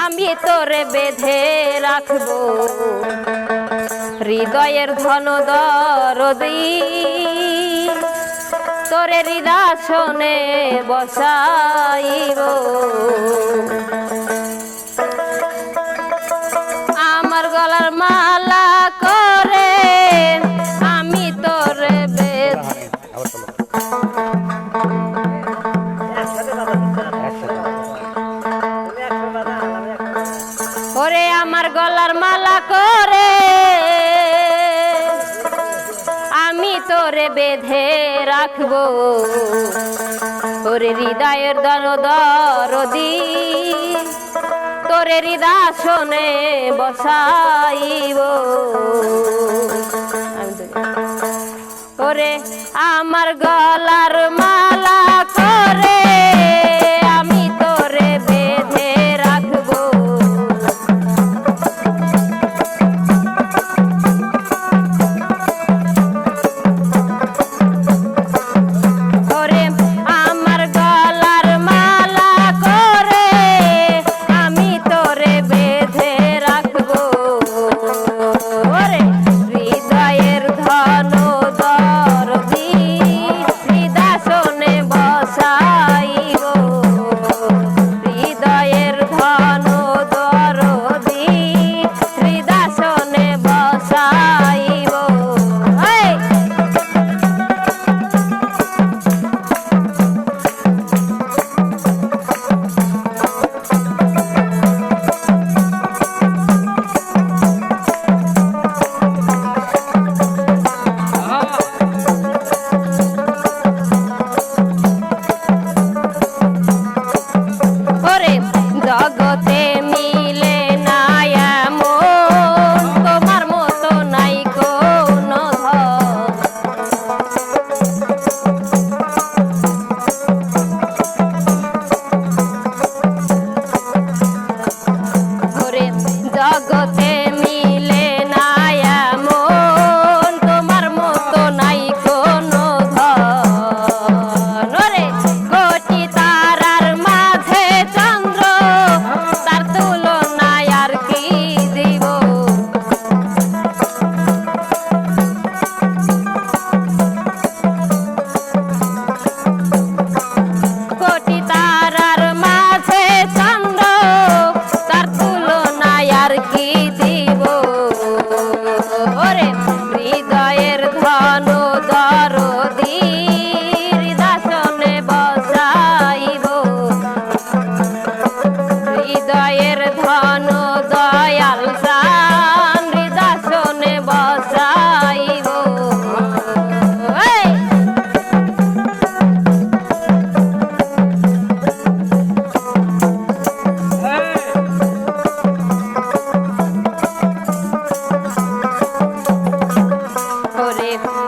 আমি তোরে বেঁধে রাখব। হৃদয়ের ধন দরদি তোরে হৃদাসনে বসাইব। বেঁধে রাখব। তোর হৃদয়ের দরদি তোরে শোনে বসাইব। তোরে আমার গলার মা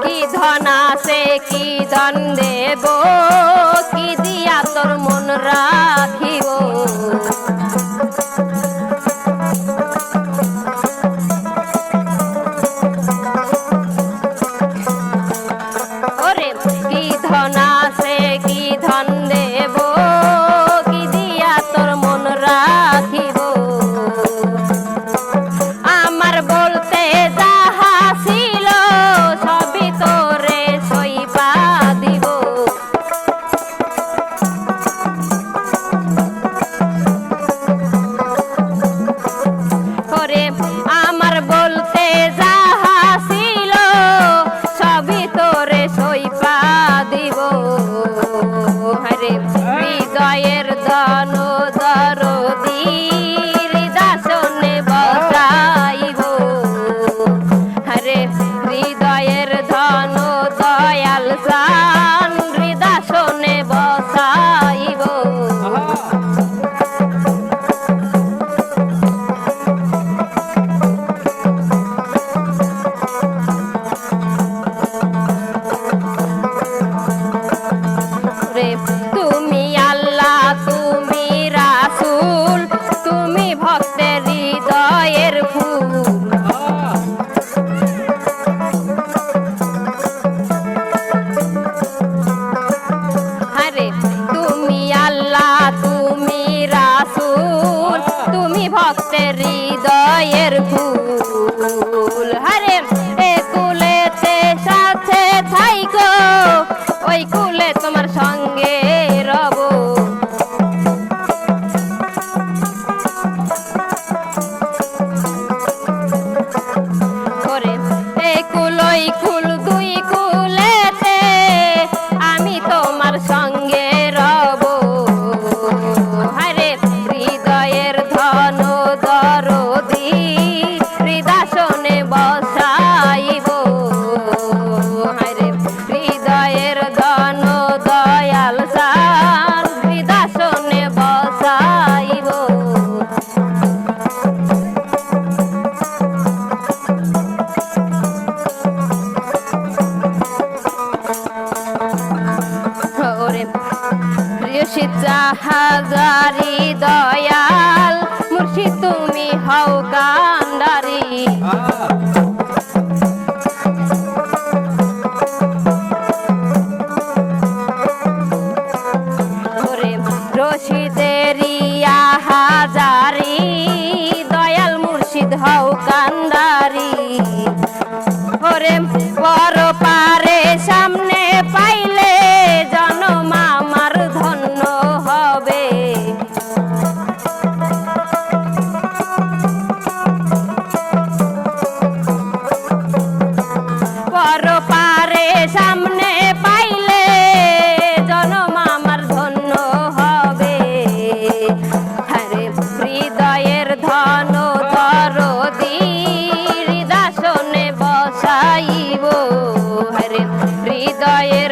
কি ধন আছে কি ধন দেব? কি দিয়া তোর মন রাখিব? ¡Gracias! জাহাজারি দয়াল মুর্শি তুমি হও কান্দারি রশিদেরি আহাজারি দয়াল, মুর্শিদ হও কান্দারি ওরে বড় পারে সামনে হৃদয়ের